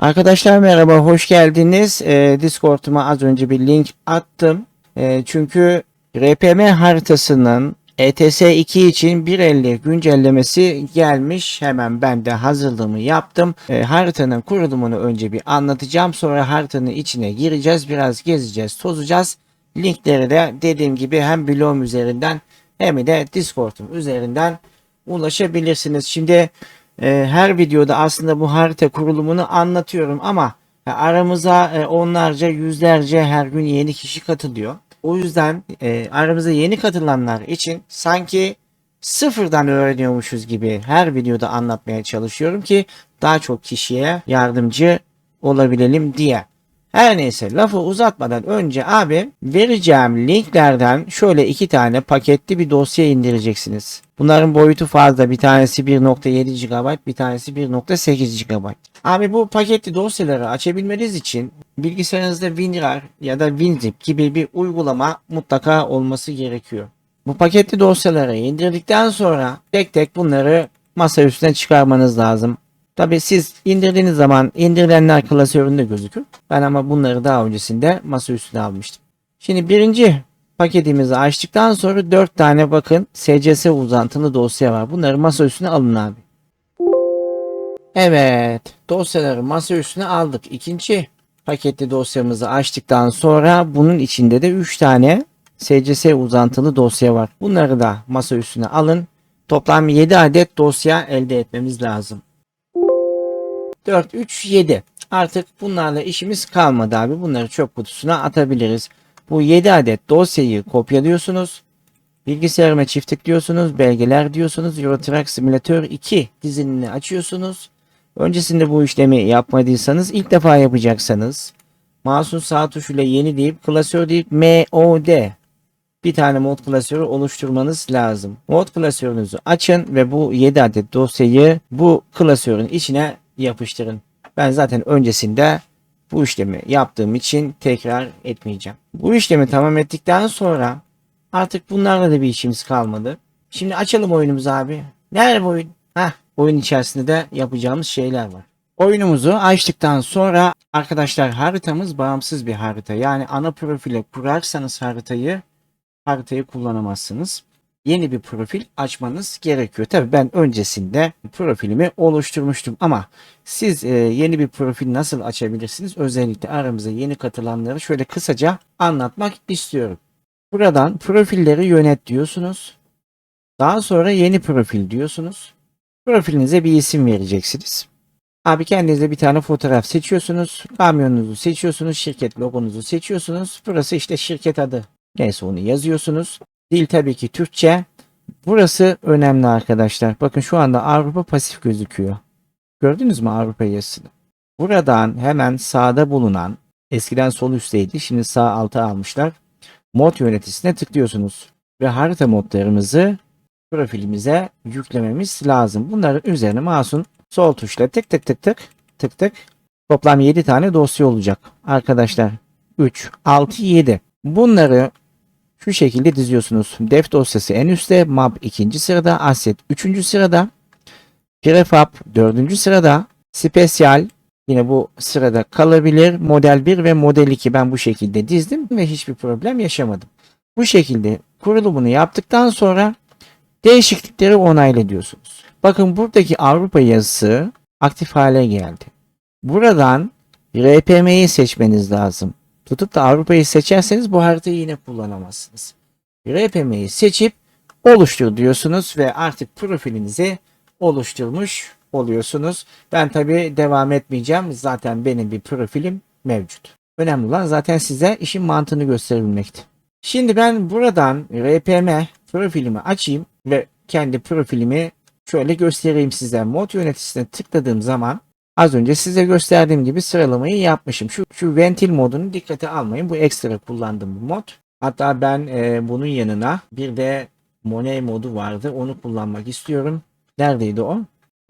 Arkadaşlar merhaba, hoş geldiniz. Ee, Discord'uma az önce bir link attım. Ee, çünkü RPM haritasının ETS 2 için 1.50 güncellemesi gelmiş. Hemen ben de hazırlığımı yaptım. Ee, haritanın kurulumunu önce bir anlatacağım. Sonra haritanın içine gireceğiz. Biraz gezeceğiz, tozacağız. Linkleri de dediğim gibi hem blogum üzerinden hem de Discord'um üzerinden ulaşabilirsiniz. Şimdi e, her videoda aslında bu harita kurulumunu anlatıyorum ama aramıza e, onlarca yüzlerce her gün yeni kişi katılıyor. O yüzden e, aramıza yeni katılanlar için sanki sıfırdan öğreniyormuşuz gibi her videoda anlatmaya çalışıyorum ki daha çok kişiye yardımcı olabilelim diye. Her neyse lafı uzatmadan önce abi vereceğim linklerden şöyle iki tane paketli bir dosya indireceksiniz. Bunların boyutu fazla. Bir tanesi 1.7 GB, bir tanesi 1.8 GB. Abi bu paketli dosyaları açabilmeniz için bilgisayarınızda WinRAR ya da WinZip gibi bir uygulama mutlaka olması gerekiyor. Bu paketli dosyaları indirdikten sonra tek tek bunları masa üstüne çıkarmanız lazım. Tabi siz indirdiğiniz zaman indirilenler klasöründe gözükür. Ben ama bunları daha öncesinde masa üstüne almıştım. Şimdi birinci paketimizi açtıktan sonra 4 tane bakın SCS uzantılı dosya var. Bunları masa üstüne alın abi. Evet dosyaları masa üstüne aldık. İkinci paketli dosyamızı açtıktan sonra bunun içinde de 3 tane SCS uzantılı dosya var. Bunları da masa üstüne alın. Toplam 7 adet dosya elde etmemiz lazım. 4, 3, 7. Artık bunlarla işimiz kalmadı abi. Bunları çöp kutusuna atabiliriz. Bu 7 adet dosyayı kopyalıyorsunuz. Bilgisayarıma çift tıklıyorsunuz. Belgeler diyorsunuz. Euro Truck Simulator 2 dizinini açıyorsunuz. Öncesinde bu işlemi yapmadıysanız ilk defa yapacaksanız mouse'un sağ tuşuyla yeni deyip klasör deyip MOD bir tane mod klasörü oluşturmanız lazım. Mod klasörünüzü açın ve bu 7 adet dosyayı bu klasörün içine yapıştırın. Ben zaten öncesinde bu işlemi yaptığım için tekrar etmeyeceğim. Bu işlemi tamam ettikten sonra artık bunlarla da bir işimiz kalmadı. Şimdi açalım oyunumuzu abi. Nerede bu oyun? Heh, oyun içerisinde de yapacağımız şeyler var. Oyunumuzu açtıktan sonra arkadaşlar haritamız bağımsız bir harita. Yani ana profile kurarsanız haritayı haritayı kullanamazsınız. Yeni bir profil açmanız gerekiyor. Tabi ben öncesinde profilimi oluşturmuştum ama siz e, yeni bir profil nasıl açabilirsiniz? Özellikle aramıza yeni katılanları şöyle kısaca anlatmak istiyorum. Buradan profilleri yönet diyorsunuz. Daha sonra yeni profil diyorsunuz. Profilinize bir isim vereceksiniz. Abi kendinize bir tane fotoğraf seçiyorsunuz. Kamyonunuzu seçiyorsunuz. Şirket logonuzu seçiyorsunuz. Burası işte şirket adı. Neyse onu yazıyorsunuz. Dil tabii ki Türkçe. Burası önemli arkadaşlar. Bakın şu anda Avrupa pasif gözüküyor. Gördünüz mü Avrupa yazısını? Buradan hemen sağda bulunan eskiden sol üstteydi. Şimdi sağ alta almışlar. Mod yöneticisine tıklıyorsunuz. Ve harita modlarımızı profilimize yüklememiz lazım. Bunların üzerine mouse'un sol tuşla tık tık tık tık tık tık toplam 7 tane dosya olacak. Arkadaşlar 3, 6, 7. Bunları şu şekilde diziyorsunuz. Def dosyası en üstte, map ikinci sırada, asset üçüncü sırada, prefab dördüncü sırada, spesyal yine bu sırada kalabilir. Model 1 ve model 2 ben bu şekilde dizdim ve hiçbir problem yaşamadım. Bu şekilde kurulumunu yaptıktan sonra değişiklikleri onayla diyorsunuz. Bakın buradaki Avrupa yazısı aktif hale geldi. Buradan RPM'yi seçmeniz lazım. Tutup da Avrupa'yı seçerseniz bu haritayı yine kullanamazsınız. RPM'yi seçip oluştur diyorsunuz ve artık profilinizi oluşturmuş oluyorsunuz. Ben tabi devam etmeyeceğim. Zaten benim bir profilim mevcut. Önemli olan zaten size işin mantığını gösterebilmekti. Şimdi ben buradan RPM profilimi açayım ve kendi profilimi şöyle göstereyim size. Mod yöneticisine tıkladığım zaman Az önce size gösterdiğim gibi sıralamayı yapmışım. Şu, şu ventil modunu dikkate almayın. Bu ekstra kullandığım bir mod. Hatta ben e, bunun yanına bir de Monet modu vardı. Onu kullanmak istiyorum. Neredeydi o?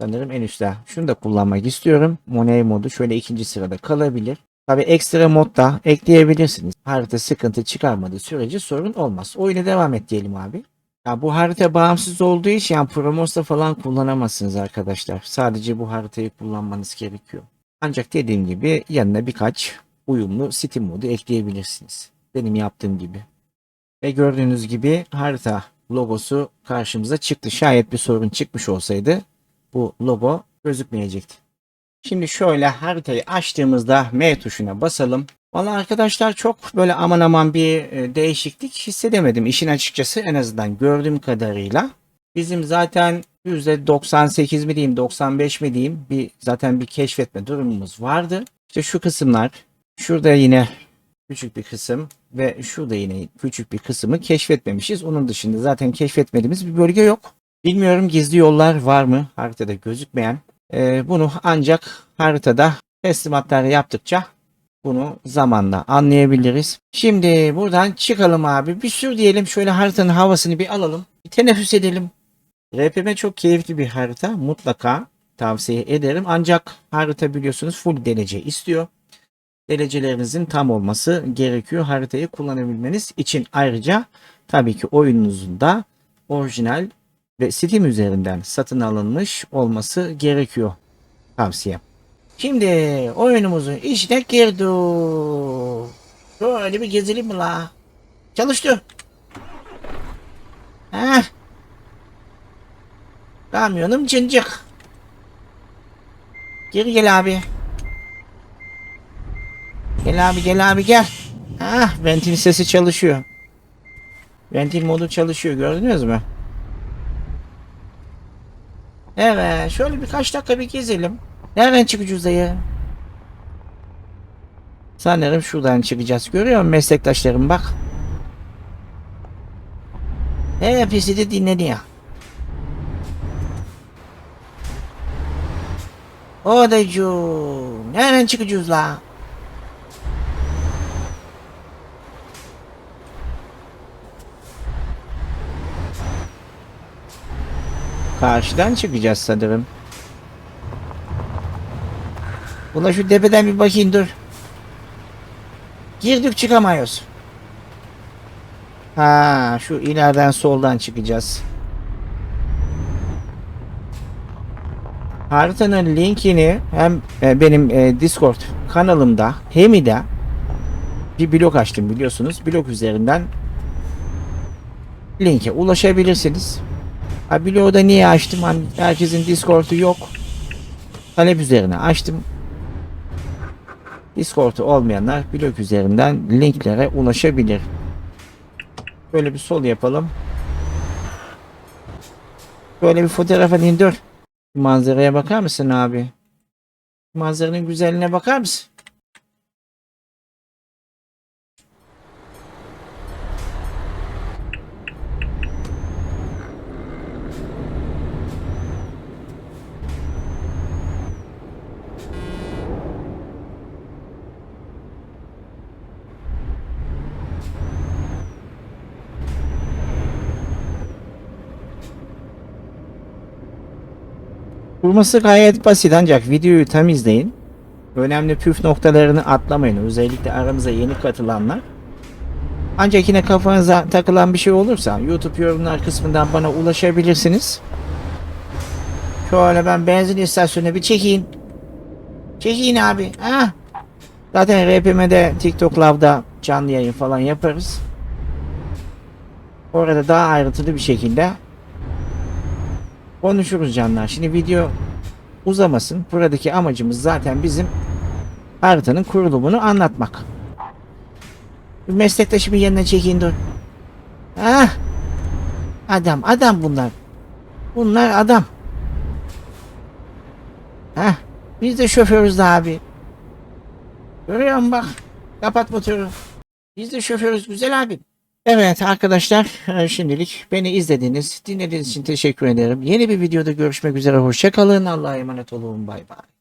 Sanırım en üstte. Şunu da kullanmak istiyorum. Monet modu şöyle ikinci sırada kalabilir. Tabi ekstra mod da ekleyebilirsiniz. Harita sıkıntı çıkarmadığı sürece sorun olmaz. Oyuna devam et diyelim abi. Ya bu harita bağımsız olduğu için yani Promos'ta falan kullanamazsınız arkadaşlar. Sadece bu haritayı kullanmanız gerekiyor. Ancak dediğim gibi yanına birkaç uyumlu Steam modu ekleyebilirsiniz. Benim yaptığım gibi. Ve gördüğünüz gibi harita logosu karşımıza çıktı. Şayet bir sorun çıkmış olsaydı bu logo gözükmeyecekti. Şimdi şöyle haritayı açtığımızda M tuşuna basalım. Valla arkadaşlar çok böyle aman aman bir e, değişiklik hissedemedim. İşin açıkçası en azından gördüğüm kadarıyla. Bizim zaten %98 mi diyeyim 95 mi diyeyim bir zaten bir keşfetme durumumuz vardı. İşte şu kısımlar şurada yine küçük bir kısım ve şurada yine küçük bir kısmı keşfetmemişiz. Onun dışında zaten keşfetmediğimiz bir bölge yok. Bilmiyorum gizli yollar var mı haritada gözükmeyen. Ee, bunu ancak haritada teslimatlar yaptıkça bunu zamanla anlayabiliriz. Şimdi buradan çıkalım abi. Bir sür diyelim şöyle haritanın havasını bir alalım. Bir teneffüs edelim. RPM çok keyifli bir harita. Mutlaka tavsiye ederim. Ancak harita biliyorsunuz full derece istiyor. Derecelerinizin tam olması gerekiyor haritayı kullanabilmeniz için. Ayrıca tabii ki oyununuzun da orijinal ve Steam üzerinden satın alınmış olması gerekiyor. Tavsiye. Şimdi oyunumuzun içine girdi. Şöyle bir gezelim mi la? Çalıştı. Heh. Kamyonum cıncık. Geri gel abi. Gel abi gel abi gel. Ah ventil sesi çalışıyor. Ventil modu çalışıyor gördünüz mü? Evet şöyle birkaç dakika bir gezelim. Nereden çıkacağız dayı? Sanırım şuradan çıkacağız. Görüyor musun meslektaşlarım bak. Hepsi de dinleniyor. O dayıcığım. Nereden çıkacağız la? Karşıdan çıkacağız sanırım. Buna şu tepeden bir bakayım dur. Girdik çıkamıyoruz. Ha, şu ileriden soldan çıkacağız. Haritanın linkini hem e, benim e, Discord kanalımda hem de bir blog açtım biliyorsunuz. Blog üzerinden linke ulaşabilirsiniz. Ha bloğu da niye açtım? Hani herkesin Discord'u yok. Talep üzerine açtım. Discord'u olmayanlar blog üzerinden linklere ulaşabilir. Böyle bir sol yapalım. Böyle bir fotoğraf alayım dur. Manzaraya bakar mısın abi? Manzaranın güzelliğine bakar mısın? Kurması gayet basit ancak videoyu tam izleyin. Önemli püf noktalarını atlamayın. Özellikle aramıza yeni katılanlar. Ancak yine kafanıza takılan bir şey olursa YouTube yorumlar kısmından bana ulaşabilirsiniz. Şöyle ben benzin istasyonuna bir çekeyim. Çekeyim abi. Ha? Zaten RPM'de TikTok Live'da canlı yayın falan yaparız. Orada daha ayrıntılı bir şekilde konuşuruz canlar. Şimdi video uzamasın. Buradaki amacımız zaten bizim haritanın kurulumunu anlatmak. Meslektaşımın yanına çekeyim dur. Ah! Adam, adam bunlar. Bunlar adam. Heh, biz de şoförüz de abi. Görüyor musun bak. Kapat motoru. Biz de şoförüz güzel abi. Evet arkadaşlar e, şimdilik beni izlediğiniz, dinlediğiniz için teşekkür ederim. Yeni bir videoda görüşmek üzere. Hoşçakalın. Allah'a emanet olun. Bay bay.